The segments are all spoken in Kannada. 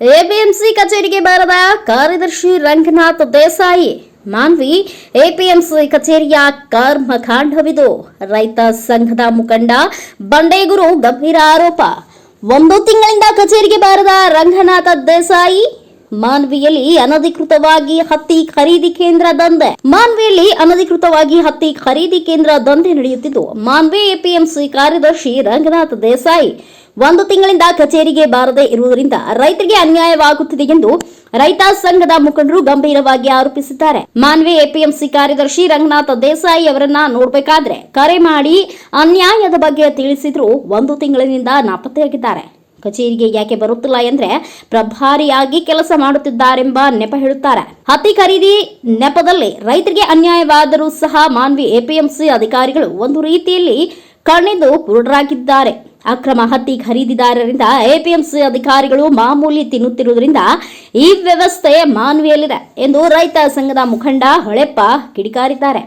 ಎಪಿಎಂಸಿ ಕಚೇರಿಗೆ ಬಾರದ ಕಾರ್ಯದರ್ಶಿ ರಂಗನಾಥ್ ದೇಸಾಯಿ, ಮಾನ್ವಿ ಎಪಿಎಂಸಿ ಕಚೇರಿಯ ಕರ್ಮಕಾಂಡವಿದು ರೈತ ಸಂಘದ ಮುಖಂಡ ಬಂಡೇಗುರು ಗಂಭೀರ ಆರೋಪ. ಒಂದು ತಿಂಗಳಿಂದ ಕಚೇರಿಗೆ ಬಾರದ ರಂಗನಾಥ ದೇಸಾಯಿ, ಮಾನ್ವಿಯಲ್ಲಿ ಅನಧಿಕೃತವಾಗಿ ಹತ್ತಿ ಖರೀದಿ ಕೇಂದ್ರ ದಂಧೆ. ಮಾನ್ವಿಯಲ್ಲಿ ಅನಧಿಕೃತವಾಗಿ ಹತ್ತಿ ಖರೀದಿ ಕೇಂದ್ರ ದಂಧೆ ನಡೆಯುತ್ತಿದ್ದು, ಮಾನ್ವಿ ಎಪಿಎಂಸಿ ಕಾರ್ಯದರ್ಶಿ ರಂಗನಾಥ್ ದೇಸಾಯಿ ಒಂದು ತಿಂಗಳಿಂದ ಕಚೇರಿಗೆ ಬಾರದೆ ಇರುವುದರಿಂದ ರೈತರಿಗೆ ಅನ್ಯಾಯವಾಗುತ್ತಿದೆ ಎಂದು ರೈತ ಸಂಘದ ಮುಖಂಡರು ಗಂಭೀರವಾಗಿ ಆರೋಪಿಸಿದ್ದಾರೆ. ಮಾನ್ವಿ ಎಪಿಎಂಸಿ ಕಾರ್ಯದರ್ಶಿ ರಂಗನಾಥ ದೇಸಾಯಿ ಅವರನ್ನ ನೋಡಬೇಕಾದ್ರೆ ಕರೆ ಮಾಡಿ ಅನ್ಯಾಯದ ಬಗ್ಗೆ ತಿಳಿಸಿದ್ರು ಒಂದು ತಿಂಗಳಿನಿಂದ ನಾಪತ್ತೆಯಾಗಿದ್ದಾರೆ. ಕಚೇರಿಗೆ ಯಾಕೆ ಬರುತ್ತಿಲ್ಲ ಎಂದ್ರೆ ಪ್ರಭಾರಿಯಾಗಿ ಕೆಲಸ ಮಾಡುತ್ತಿದ್ದಾರೆಂಬ ನೆಪ ಹೇಳುತ್ತಾರೆ. ಹತ್ತಿ ಖರೀದಿ ನೆಪದಲ್ಲಿ ರೈತರಿಗೆ ಅನ್ಯಾಯವಾದರೂ ಸಹ ಮಾನ್ವಿ ಎಪಿಎಂಸಿ ಅಧಿಕಾರಿಗಳು ಒಂದು ರೀತಿಯಲ್ಲಿ ಕಣ್ಣಿದ್ದು ಕುರುಡರಾಗಿದ್ದಾರೆ. ಅಕ್ರಮ ಹತ್ತಿ ಖರೀದಿದಾರರಿಂದ ಎಪಿಎಂಸಿ ಅಧಿಕಾರಿಗಳು ಮಾಮೂಲಿ ತಿನ್ನುತ್ತಿರುವುದರಿಂದ ಈ ವ್ಯವಸ್ಥೆ ಮಾನ್ವಿಯಲ್ಲಿದೆ ಎಂದು ರೈತ ಸಂಘದ ಮುಖಂಡ ಹೊಳೆಪ್ಪ ಕಿಡಿಕಾರಿದ್ದಾರೆ.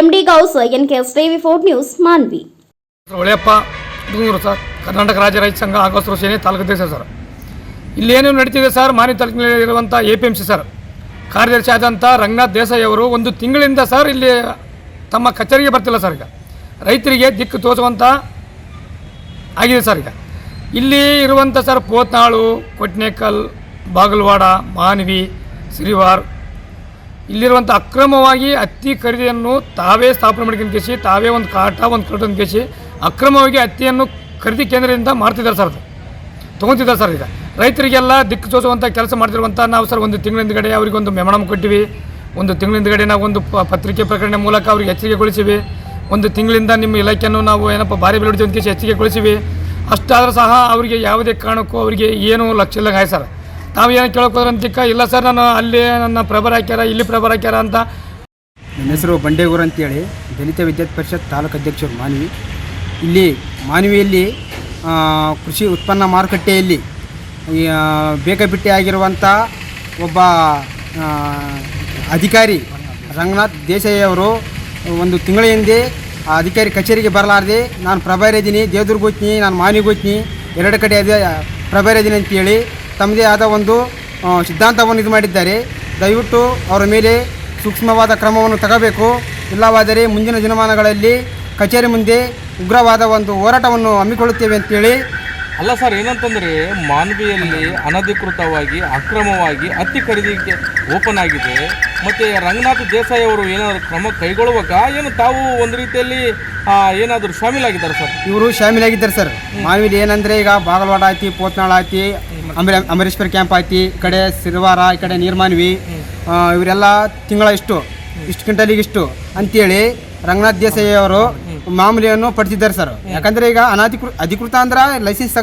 MD Gous N K TV four news, Manvi. Holeppa sir. Karnataka ರಾಜ್ಯ ರೈತ ಸಂಘ ಆಗಸ್ಟ್ ಸೇನೆ ತಾಲೂಕು ಅಧ್ಯಕ್ಷ ಸರ್. ಇಲ್ಲೇನು ನಡೀತಿದೆ ಸರ್? ಮಾನಿ ತಾಲೂಕಿನಲ್ಲಿ ಇರುವಂಥ A P M C sir. ಕಾರ್ಯದರ್ಶಿ ಆದಂಥ ರಂಗನಾಥ್ ದೇಸಾಯಿ ಅವರು ಒಂದು ತಿಂಗಳಿಂದ ಸರ್ ಇಲ್ಲಿ ತಮ್ಮ ಕಚೇರಿಗೆ ಬರ್ತಿಲ್ಲ ಸರ್ ಈಗ. ರೈತರಿಗೆ ದಿಕ್ಕು ತೋರಿಸುವಂಥ ಆಗಿದೆ ಸರ್ ಈಗ. ಇಲ್ಲಿ ಇರುವಂಥ ಸರ್ ಪೋತ್ನಾಳು ಕೊಟ್ನೇಕಲ್, ಬಾಗಲವಾಡ ಮಾನವಿ ಸಿರಿವಾರ್. ಇಲ್ಲಿರುವಂಥ ಅಕ್ರಮವಾಗಿ ಹತ್ತಿ ಖರೀದಿಯನ್ನು ತಾವೇ ಸ್ಥಾಪನೆ ಮಾಡ್ಕೊಂಡು ಕೇಸಿ ತಾವೇ ಒಂದು ಕಾಟ, ಒಂದು ಕಟ್ಟನ್ನು ಕೇಸಿ ಅಕ್ರಮವಾಗಿ ಹತ್ತಿಯನ್ನು ಖರೀದಿ ಕೇಂದ್ರದಿಂದ ಮಾಡ್ತಿದ್ದಾರೆ ಸರ್ ಅದು. ತೊಗೊತಿದ್ದಾರೆ ಸರ್ ಈಗ. ರೈತರಿಗೆಲ್ಲ ದಿಕ್ಕು ತೋರಿಸುವಂಥ ಕೆಲಸ ಮಾಡ್ತಿರುವಂಥ ನಾವು ಸರ್ ಒಂದು ತಿಂಗಳ ಹಿಂದ್ಗಡೆ ಅವರಿಗೆ ಒಂದು ಮೆಮಣಮ್ ಕೊಟ್ಟಿವಿ. ಒಂದು ತಿಂಗಳ ಹಿಂದ್ಗಡೆ ನಾವು ಒಂದು ಪತ್ರಿಕೆ ಪ್ರಕಟಣೆ ಮೂಲಕ ಅವ್ರಿಗೆ ಎಚ್ಚರಿಕೆಗೊಳಿಸಿವಿ ಒಂದು ತಿಂಗಳಿಂದ ನಿಮ್ಮ ಇಲಾಖೆಯನ್ನು ನಾವು ಏನಪ್ಪ ಭಾರಿ ಬೆಲೆ ಜೊತೆ ಕೇಸಿ ಎಚ್ಚರಿಕೆಗೊಳಿಸಿವಿ ಅಷ್ಟಾದರೂ ಸಹ ಅವರಿಗೆ ಯಾವುದೇ ಕಾರಣಕ್ಕೂ ಅವರಿಗೆ ಏನೂ ಲಕ್ಷ ಇಲ್ಲ ಸರ್. ನಾವು ಏನು ಕೇಳೋಕೆ ಹೋದ್ರೆ ಅಂತಿಕ್ಕ, ಇಲ್ಲ ಸರ್, ನಾನು ಅಲ್ಲಿ ನನ್ನ ಪ್ರಭರ ಹಾಕ್ಯಾರ, ಇಲ್ಲಿ ಪ್ರಭರ ಹಾಕ್ಯಾರ ಅಂತ. ನನ್ನ ಹೆಸರು ಬಂಡೇಗೂರು ಅಂತೇಳಿ, ದಲಿತ ವಿದ್ಯಾರ್ಥಿ ಪರಿಷತ್ ತಾಲೂಕು ಅಧ್ಯಕ್ಷರು ಮಾನವಿ. ಇಲ್ಲಿ ಮಾನವಿಯಲ್ಲಿ ಕೃಷಿ ಉತ್ಪನ್ನ ಮಾರುಕಟ್ಟೆಯಲ್ಲಿ ಬೇಕಾಬಿಟ್ಟಿ ಆಗಿರುವಂಥ ಒಬ್ಬ ಅಧಿಕಾರಿ ರಂಗನಾಥ್ ದೇಸಾಯಿ ಅವರು ಒಂದು ತಿಂಗಳ ಹಿಂದೆ ಆ ಅಧಿಕಾರಿ ಕಚೇರಿಗೆ ಬರಲಾರದೆ ನಾನು ಪ್ರಭಾರಿ ಇದ್ದೀನಿ ದೇವದುರ್ಗ ಹೋಗ್ತೀನಿ ನಾನು ಮಾನಿಗೆ ಹೋಗ್ತೀನಿ ಎರಡು ಕಡೆ ಅದೇ ಪ್ರಭಾರಿ ಇದ್ದೀನಿ ಅಂತೇಳಿ ತಮ್ಮದೇ ಆದ ಒಂದು ಸಿದ್ಧಾಂತವನ್ನು ಇದು ಮಾಡಿದ್ದಾರೆ. ದಯವಿಟ್ಟು ಅವರ ಮೇಲೆ ಸೂಕ್ಷ್ಮವಾದ ಕ್ರಮವನ್ನು ತಗೋಬೇಕು. ಇಲ್ಲವಾದರೆ ಮುಂದಿನ ದಿನಮಾನಗಳಲ್ಲಿ ಕಚೇರಿ ಮುಂದೆ ಉಗ್ರವಾದ ಒಂದು ಹೋರಾಟವನ್ನು ಹಮ್ಮಿಕೊಳ್ಳುತ್ತೇವೆ ಅಂತೇಳಿ ಅಲ್ಲ ಸರ್ ಏನಂತಂದ್ರೆ ಮಾನ್ವಿಯಲ್ಲಿ ಅನಧಿಕೃತವಾಗಿ ಅಕ್ರಮವಾಗಿ ಹತ್ತಿ ಖರೀದಿಗೆ ಓಪನ್ ಆಗಿದೆ. ಮತ್ತೆ ರಂಗನಾಥ್ ದೇಸಾಯಿ ಅವರು ಏನಾದರೂ ಕ್ರಮ ಕೈಗೊಳ್ಳುವಾಗ ಏನು ತಾವು ಒಂದು ರೀತಿಯಲ್ಲಿ ಏನಾದರೂ ಶಾಮೀಲಾಗಿದ್ದಾರೆ ಸರ್? ಇವರು ಶಾಮೀಲಾಗಿದ್ದಾರೆ ಸರ್. ಮಾನವಿಲಿ ಏನಂದರೆ ಈಗ ಬಾಗಲವಾಡ ಆಯ್ತಿ ಪೋತ್ನಾಳ ಆಯ್ತಿ ಅಮರೇಶ್ವರ ಕ್ಯಾಂಪ್ ಆಯ್ತಿ ಈ ಕಡೆ ಸಿರ್ವಾರ ಈ ಕಡೆ ನೀರ್ಮಾನ್ವಿ ಇವರೆಲ್ಲ ತಿಂಗಳ ಇಷ್ಟು ಇಷ್ಟು ಕ್ವಿಂಟಲಿಗೆ ಇಷ್ಟು ಅಂತೇಳಿ ರಂಗನಾಥ್ ದೇಸಾಯಿ ಅವರು ಮಾಮೂಲಿಯನ್ನು ಪಡೆದಿದ್ದಾರೆ ಸರ್. ಯಾಕಂದರೆ ಈಗ ಅನಧಿಕೃ ಅಧಿಕೃತ ಅಂದ್ರೆ ಲೈಸೆನ್ಸ್